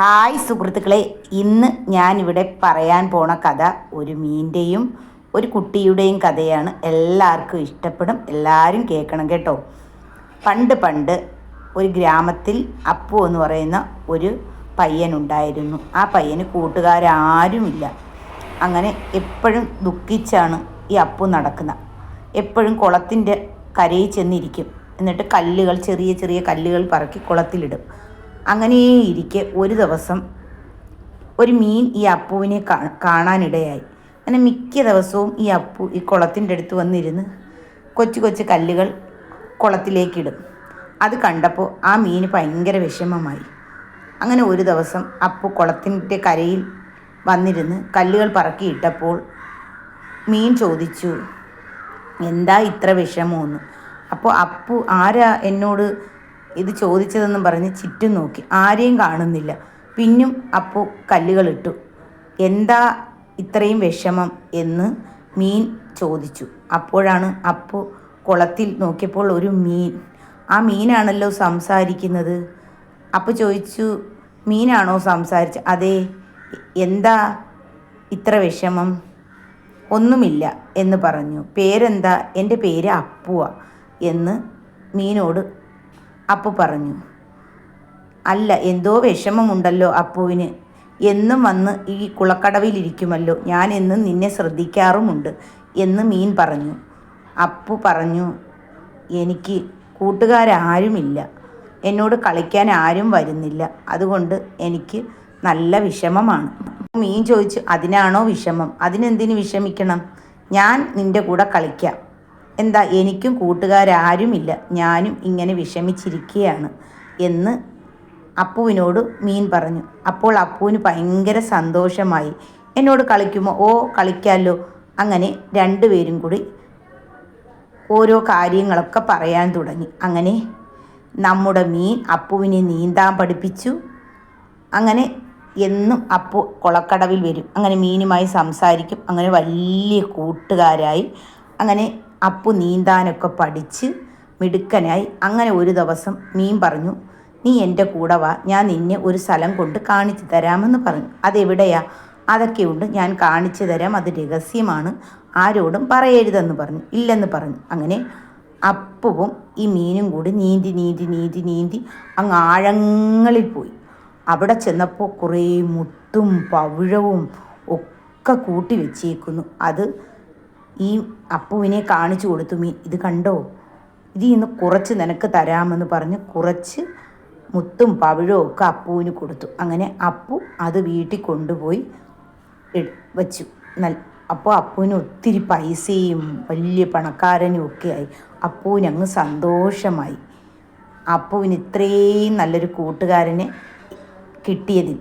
Hi സുഹൃത്തുക്കളെ ഇന്ന് ഞാനിവിടെ പറയാൻ പോണ കഥ ഒരു മീന്റെയും ഒരു കുട്ടിയുടെയും കഥയാണ്. എല്ലാവർക്കും ഇഷ്ടപ്പെടും എല്ലാവരും കേൾക്കണം കേട്ടോ. പണ്ട് പണ്ട് ഒരു ഗ്രാമത്തിൽ അപ്പു എന്ന് പറയുന്ന ഒരു പയ്യനുണ്ടായിരുന്നു ആ പയ്യന് കൂട്ടുകാരാരുമില്ല. അങ്ങനെ എപ്പോഴും ദുഃഖിച്ചാണ് ഈ അപ്പു നടക്കുന്നത് എപ്പോഴും കുളത്തിന്റെ കരയിൽ ചെന്നിരിക്കും. എന്നിട്ട് കല്ലുകൾ ചെറിയ ചെറിയ കല്ലുകൾ പറക്കി കുളത്തിലിടും. അങ്ങനെ ഇരിക്കെ ഒരു ദിവസം ഒരു മീൻ ഈ അപ്പുവിനെ കാണാനിടയായി. അങ്ങനെ മിക്ക ദിവസവും ഈ അപ്പു ഈ കുളത്തിന്റെ അടുത്ത് വന്നിരുന്ന് കൊച്ചു കൊച്ചു കല്ലുകൾ കുളത്തിലേക്കിടും. അത് കണ്ടപ്പോൾ ആ മീന് ഭയങ്കര വിഷമമായി. അങ്ങനെ ഒരു ദിവസം അപ്പു കുളത്തിന്റെ കരയിൽ വന്നിരുന്ന് കല്ലുകൾ പറക്കിയിട്ടപ്പോൾ മീൻ ചോദിച്ചു എന്താ ഇത്ര വിഷമമെന്ന്? അപ്പോൾ അപ്പു ആരാ എന്നോട് ഇത് ചോദിച്ചതെന്നും പറഞ്ഞ് ചുറ്റും നോക്കി. ആരെയും കാണുന്നില്ല. പിന്നും അപ്പു കല്ലുകളിട്ടു. എന്താ ഇത്രയും വിഷമം? എന്ന് മീൻ ചോദിച്ചു. അപ്പോഴാണ് അപ്പു കുളത്തിൽ നോക്കിയപ്പോൾ ഒരു മീൻ. ആ മീനാണല്ലോ സംസാരിക്കുന്നത്? അപ്പോൾ ചോദിച്ചു. മീനാണോ സംസാരിച്ച? അതെ. എന്താ ഇത്ര വിഷമം? ഒന്നുമില്ല എന്ന് പറഞ്ഞു. പേരെന്താ? എന്റെ പേര് അപ്പുവ എന്ന് മീനോട് അപ്പു പറഞ്ഞു അല്ല എന്തോ വിഷമമുണ്ടല്ലോ അപ്പുവിന്. എന്നും വന്ന് ഈ കുളക്കടവിലിരിക്കുമല്ലോ. ഞാൻ എന്നും നിന്നെ ശ്രദ്ധിക്കാറുമുണ്ട് എന്ന് മീൻ പറഞ്ഞു. അപ്പു പറഞ്ഞു എനിക്ക് കൂട്ടുകാരാരുമില്ല. എന്നോട് കളിക്കാൻ ആരും വരുന്നില്ല. അതുകൊണ്ട് എനിക്ക് നല്ല വിഷമമാണ്. മീൻ ചോദിച്ചു അതിനാണോ വിഷമം? അതിനെന്തിന് വിഷമിക്കണം? ഞാൻ നിന്റെ കൂടെ കളിക്കാം. എന്താ എനിക്കും കൂട്ടുകാരാരുമില്ല. ഞാനും ഇങ്ങനെ വിഷമിച്ചിരിക്കുകയാണ് എന്ന് അപ്പുവിനോട് മീൻ പറഞ്ഞു. അപ്പോൾ അപ്പുവിന് ഭയങ്കര സന്തോഷമായി. എന്നോട് കളിക്കുമോ? ഓ കളിക്കാമല്ലോ അങ്ങനെ രണ്ടുപേരും കൂടി ഓരോ കാര്യങ്ങളൊക്കെ പറയാൻ തുടങ്ങി. അങ്ങനെ നമ്മുടെ മീൻ അപ്പുവിനെ നീന്താൻ പഠിപ്പിച്ചു. അങ്ങനെ എന്നും അപ്പു കുളക്കടവിൽ വരും. അങ്ങനെ മീനുമായി സംസാരിക്കും. അങ്ങനെ വലിയ കൂട്ടുകാരായി. അങ്ങനെ അപ്പു നീന്താനൊക്കെ പഠിച്ച് മിടുക്കനായി അങ്ങനെ ഒരു ദിവസം മീൻ പറഞ്ഞു നീ എന്റെ കൂടെ വാ ഞാൻ നിന്നെ ഒരു സ്ഥലം കൊണ്ട് കാണിച്ചു തരാമെന്ന് പറഞ്ഞു. അതെവിടെയാ? അതൊക്കെയുണ്ട് ഞാൻ കാണിച്ചു തരാം അത് രഹസ്യമാണ്. ആരോടും പറയരുതെന്ന് പറഞ്ഞു ഇല്ലെന്ന് പറഞ്ഞു അങ്ങനെ അപ്പവും ഈ മീനും കൂടി നീന്തി നീന്തി നീന്തി നീന്തി അങ്ങ് ആഴങ്ങളിൽ പോയി. അവിടെ ചെന്നപ്പോൾ കുറേ മുട്ടും പവിഴവും ഒക്കെ കൂട്ടി വെച്ചേക്കുന്നു. അത് ഈ അപ്പുവിനെ കാണിച്ചു കൊടുത്തു. മീൻ ഇത് കണ്ടോ? ഇത് ഇന്ന് കുറച്ച് നിനക്ക് തരാമെന്ന് പറഞ്ഞ് കുറച്ച് മുത്തും പവിഴവും ഒക്കെ അപ്പുവിന് കൊടുത്തു. അങ്ങനെ അപ്പു അത് വീട്ടിൽ കൊണ്ടുപോയി വച്ചു. നൽ അപ്പോൾ അപ്പുവിന് ഒത്തിരി പൈസയും വലിയ പണക്കാരനും ഒക്കെ ആയി. അപ്പുവിന് അങ്ങ് സന്തോഷമായി. അപ്പുവിന് ഇത്രയും നല്ലൊരു കൂട്ടുകാരനെ കിട്ടിയതിൽ.